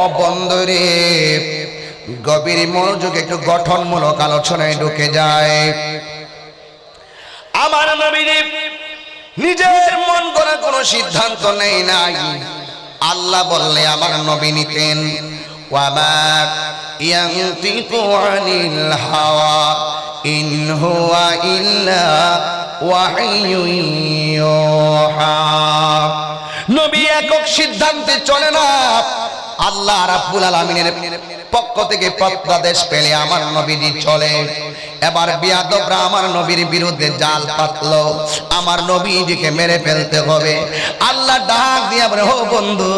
অবন্দরে গভীর মনোযোগ একটু গঠনমূলক আলোচনায় ঢুকে যায়। আমার নবীজি নিজের মন করা কোনো সিদ্ধান্ত নেই নাই। আল্লাহ বললে, আমার নবী নিতেন। নবী একক সিদ্ধান্তে চলে না আল্লাহ রাব্বুল আলামিনের পক্ষ থেকে প্রত্যাদেশ পেলে আমার নবীজি চলে। এবার বিয়াদবরা আমার নবীর বিরুদ্ধে জাল পাতলো। আমার নবীজিকে মেরে ফেলতে হবে। আল্লাহ ডাক দিয়ে বলে হো বন্ধু,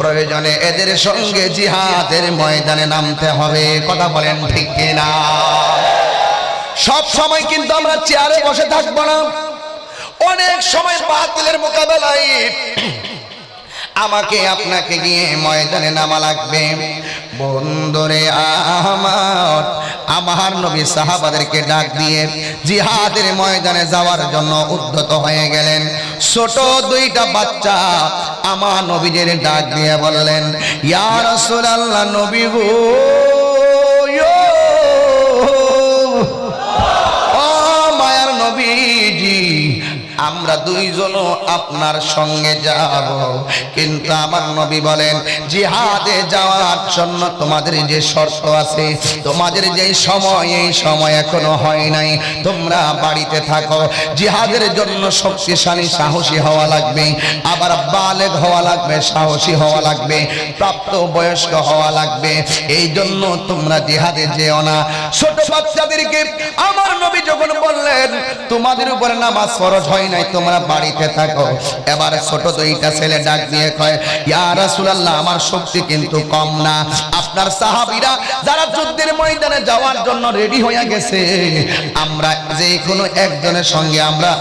প্রয়োজনে এদের সঙ্গে জিহাদের ময়দানে নামতে হবে। কথা বলেন ঠিক কিনা? সব সময় কিন্তু আমরা চেয়ারে বসে থাকব না। অনেক সময় বাতিলের মোকাবেলায় আমাকে আপনাকে গিয়ে ময়দানে নামা লাগবে। বন্ধুরে আমার আমার নবী সাহাবাদেরকে ডাক দিয়ে জিহাদের ময়দানে যাওয়ার জন্য উদ্ধত হয়ে গেলেন। ছোট দুইটা বাচ্চা আমার নবীদের ডাক দিয়ে বললেন ইয়ার রাসূলুল্লাহ, নবী গো আমরা দুইজনও আপনার সঙ্গে যাব। কিন্তু আমার নবী বলেন, জিহাদে যাওয়ার জন্য তোমাদের যে শর্ত আছে, তোমাদের যে সময়, এই সময় এখনও হয় নাই। তোমরা বাড়িতে থাকো। জিহাদের জন্য শক্তিশালী, সাহসী হওয়া লাগবে। আবার বালেগ হওয়া লাগবে, সাহসী হওয়া লাগবে। প্রাপ্ত বয়স্ক হওয়া লাগবে। এই জন্য তোমরা জিহাদে যেও না। ছোট বাচ্চাদেরকে আমার নবী যখন বললেন, তোমাদের উপরে নামাজ ফরজ হয় নাই তোমরা বাড়িতে থাকো এবার ছোট দুইটা ছেলে ডাক দিয়ে কয়, ইয়া রাসূলুল্লাহ, আমার শক্তি কিন্তু কম না। আপনার সাহাবীরা যারা যুদ্ধের ময়দানে যাওয়ার জন্য রেডি হয়ে গেছে, আমরা যে কোনো একজনের সঙ্গে আমরা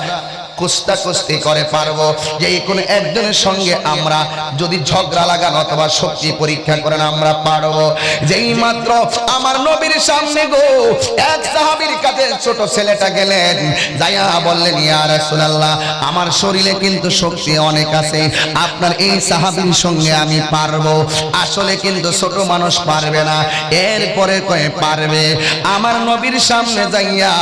কুস্তা কুস্তি করে পারব। যে কোনো একজনের সঙ্গে আমরা যদি ঝগড়া লাগান অথবা শক্তি পরীক্ষা করেন, আমরা পারব। যেই মাত্র আমার নবীর সামনে গো, এক সাহাবীর কাছে ছোট ছেলেটা গেলেন, যাইয়া বললেন, ইয়া রাসূলুল্লাহ, আমার শরীরে কিন্তু শক্তি অনেক আছে। আপনার এই সাহাবীর সঙ্গে আমি পারব। আসলে কিন্তু ছোট মানুষ পারবে না, এরপরে কয়ে পারবে। আমার নবীর সামনে যাইয়া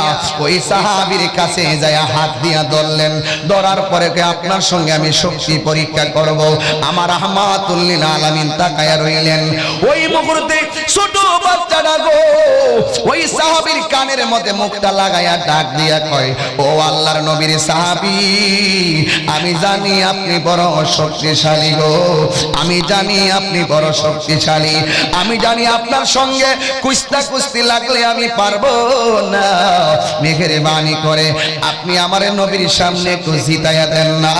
ওই সাহাবীর কাছে যাইয়া হাত দিয়া ধরলেন ধরার পরে কে আপনার সঙ্গে আমি শক্তি পরীক্ষা করব? আমার আহমাতুল্লিল আলামিন তাকায়া রইলেন। ওই মুহূর্তে ছোট বাচ্চাটা গো ওই সাহাবীর কানের মধ্যে মুখটা লাগায়া ডাক দিয়া কয়, ও আল্লাহর নবীর সাহাবী, আমি জানি আপনি বড় শক্তিশালী গো। আমি জানি আপনি বড় শক্তিশালী। আমি জানি আপনার সঙ্গে কুস্তা কুস্তি লাগলে আমি পারব না। মেঘের বাণী করে, আপনি আমার নবীর সামনে একটু জিতাইয়া দেন না।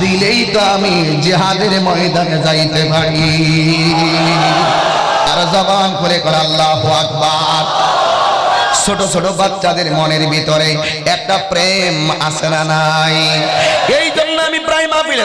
দিলেই তো আমি জিহাদের ময়দানে যাইতে পারি। আর জবান করে কর আল্লাহ আকবার। ছোট ছোট বাচ্চাদের মনের ভিতরে একটা প্রেম আসে না নাই? এই জন্য আমি প্রায় মাহফিলে